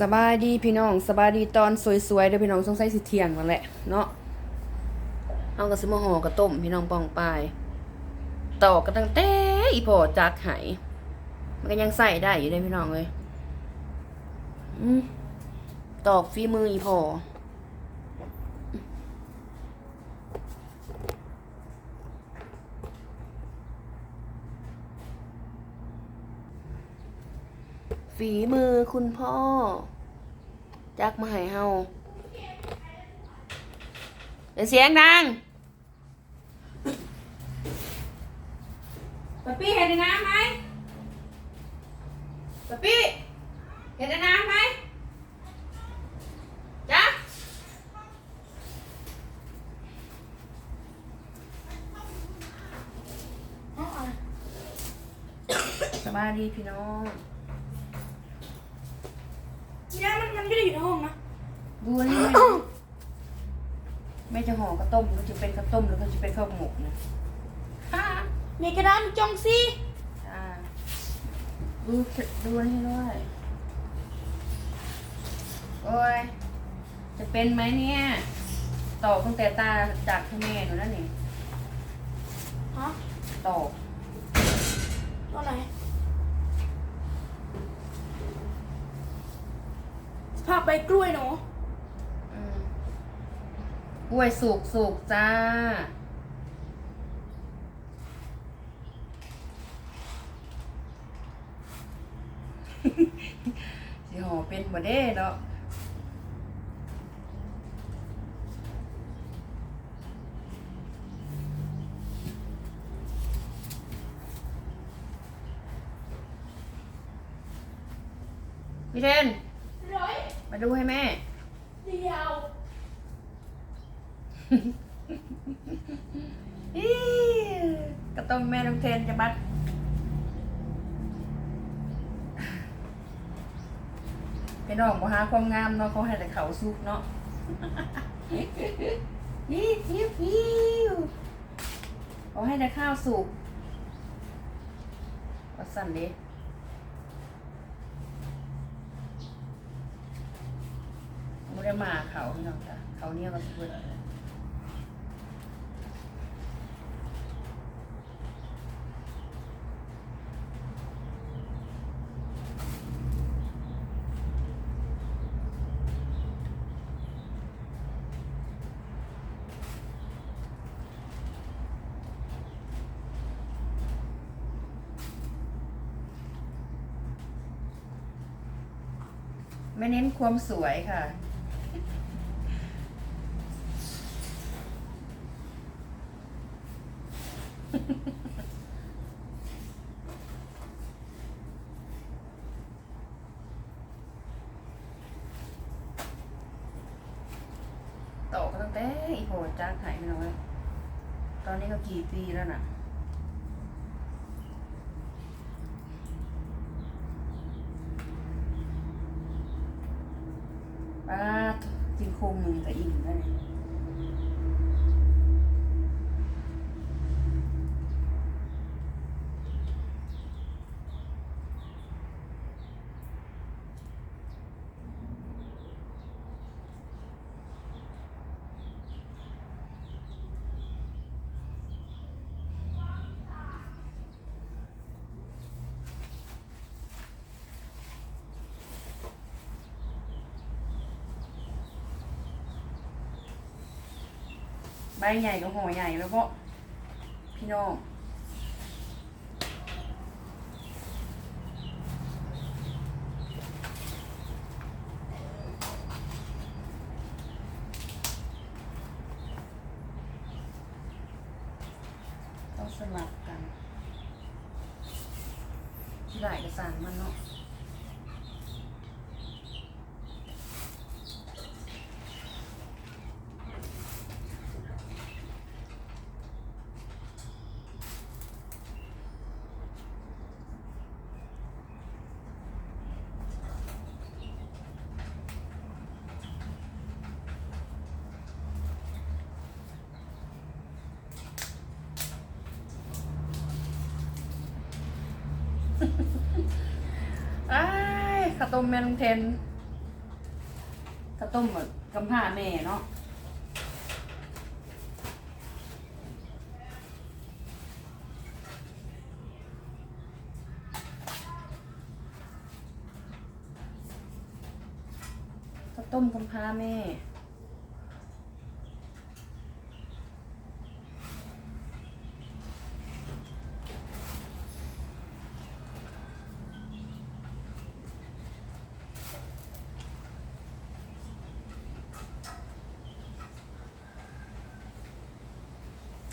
สบายดีพี่น้องสบายดีตอนสวยๆเด้อพี่น้องสงสัยสิเที่ยงนั่นแหละเนาะเอากระสมห่อกระต้มพี่น้องปองปลายตอกกันตั้งแต่อีพอจักไหายมันก็ยังใส่ได้อยู่เลยพี่น้องเลยอืมตอกฝีมืออีพอ ฝีมือคุณพ่อ จักมาให้เฮาเดี๋ยวเสียงดังปะปี้เห็นในน้ำไหมปะปี้เห็นในน้ำไหมจ๊ะสบายดีพี่น้อง เนี่ย มันมันไม่ได้อยู่ในห้องนะดูอันนี่แม่แม่จะห่อกระต้มมันจะเป็นกระต้มหรือมันจะเป็นข้าวหมกนะฮ่ามีกระดานจองซีอ่าดูดูอันนี้ด้วยโอ้ยจะเป็นไหมเนี่ยตอกตั้งแต่ตาจากคุณแม่หนูนั่นนี่ฮะตอก ตัวไหนสภาพใบกล้วยเนาะกล้วยสุกสุกจ้า สิห่อเป็นบ่เด้เนาะพี่เทน มาดูให้แม่ เดียวอีก็ต้องแม่น้องเทนจะบัดพี่น้องบ่หาความงามเนาะเขาให้แต่เขาสุกเนาะยิบยิบยิบเขาให้แต่ข้าวสุกว่าสั่นเดิ ได้มาเขาพี่น้องจ้ะเขาเนี่ยก็สุดไม่เน้นความสวยค่ะ ตก็ตั้งแต่อีโหดจ้าขายไม่น้อยตอนนี้ก็กี่ปีแล้วน่ะป้ากินโคงหนึ่งก็อิ่มแล้วเนี่ย ใบใหญ่กับหัวใหญ่แล้วก็พี่น้องต้องสลับกันที่ไหลกระสังมันเนาะ ไอ้ข้าวต้มแม่ลุงเทนข้าวต้มแบบกำผ้าแม่เนาะข้าวต้มกำพร้าแม่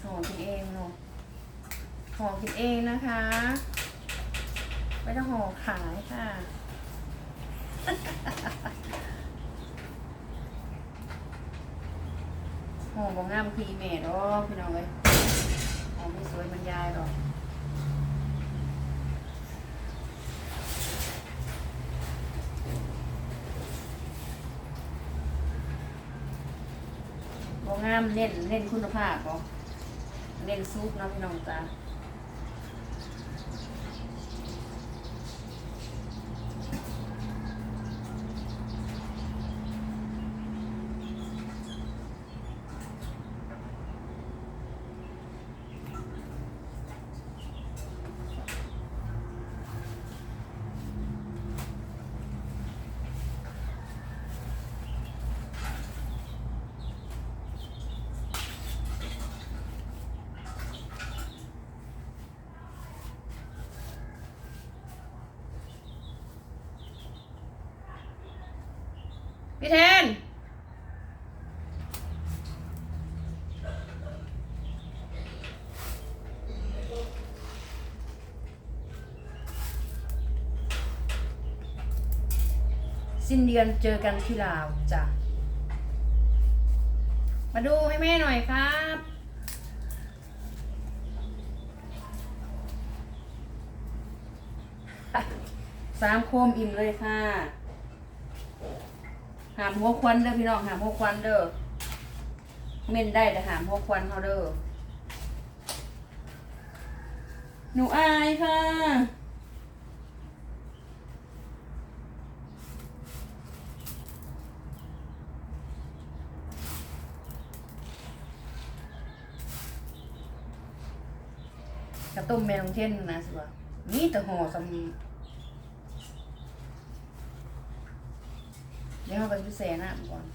ห่อกินเองเนาะห่อกินเองนะคะ ไม่ต้องห่อขายค่ะ ห่อบองงามพีเมดหรอพี่น้องเลยห่อไม่สวยมันยายหรอกบองงามเน้นเน้นคุณภาพเหรอ เล่นซุปเนาะพี่น้องจ้า พี่แทน สิ้นเดือนเจอกันที่ลาวจ้ะ มาดูให้แม่หน่อยครับสามโคมอิ่มเลยค่ะ หามหัวควันเด้อพี่น้องหามหัวควันเด้อเม่นได้แต่หามหัวควันเขาเด้อหนูอายค่ะกระต้มแมลงเช่นนะสิวะนี่แต่ห่อสำ ดี๋ยวเราไปพิเศษนะก่อน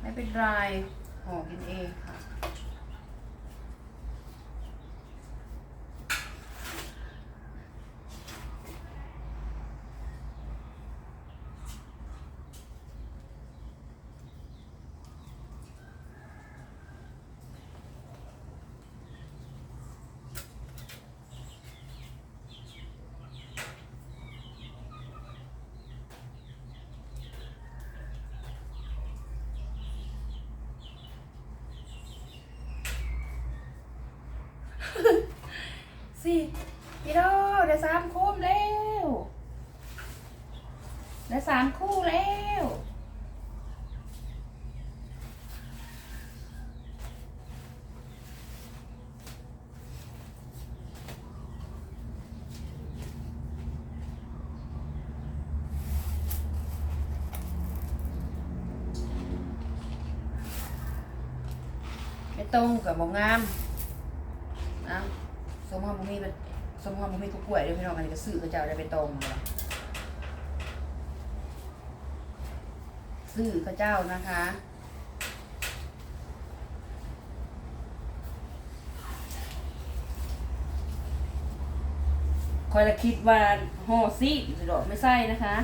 ไม่เป็นไรห่อกินเองค่ะ สี่พี่โดได้สามคู่แล้วได้สามคู่แล้วไม่ตรงกับบ่งาม สมมติว่าบ่มีเป็นสมมติว่าบ่มีกุกล้วยเดี๋ยวพี่น้องอันนี้ก็ซื้อเขาเจ้าได้ไปตรงเลยซื้อเขาเจ้านะคะคอยละคิดว่าห่อซีดสิดอไม่ใช่นะคะ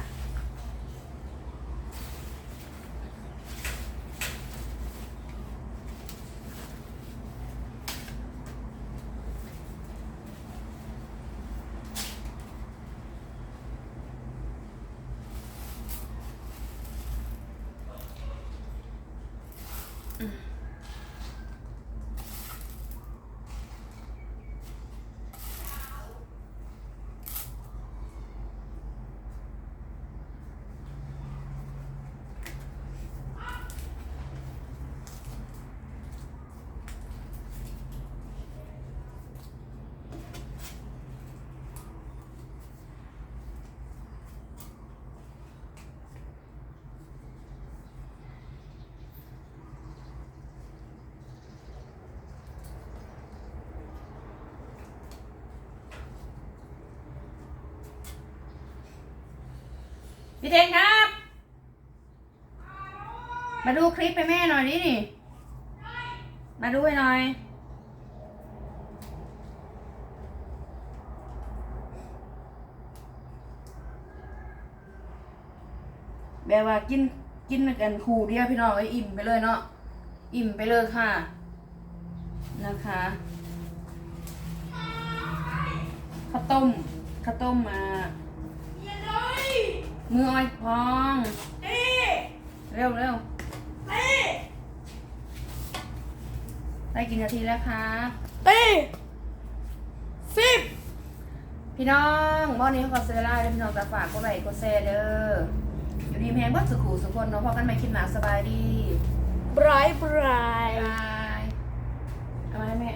เทงครับ มาดูคลิปไปแม่หน่อยดินี่ มาดูให้หน่อย แบบว่ากินกินกันคู่เดียวพี่น้องไอ้อิ่มไปเลยเนาะ อิ่มไปเลยค่ะ นะคะข้าวต้มข้าวต้มมา มืออ้อยพองเร็วเร็วได้กี่นาทีแล้วคะตีสิบพี่น้องบ้านนี้เขาก็เซอร์ไล่พี่น้องจะฝากกดไหลค์กดเชร์เด้ออยู่ดีแพงบ้าสุขุสุคนเนาะพอกันไม่คิดหนาสบายดีบราไบราไบายเอาไมแม่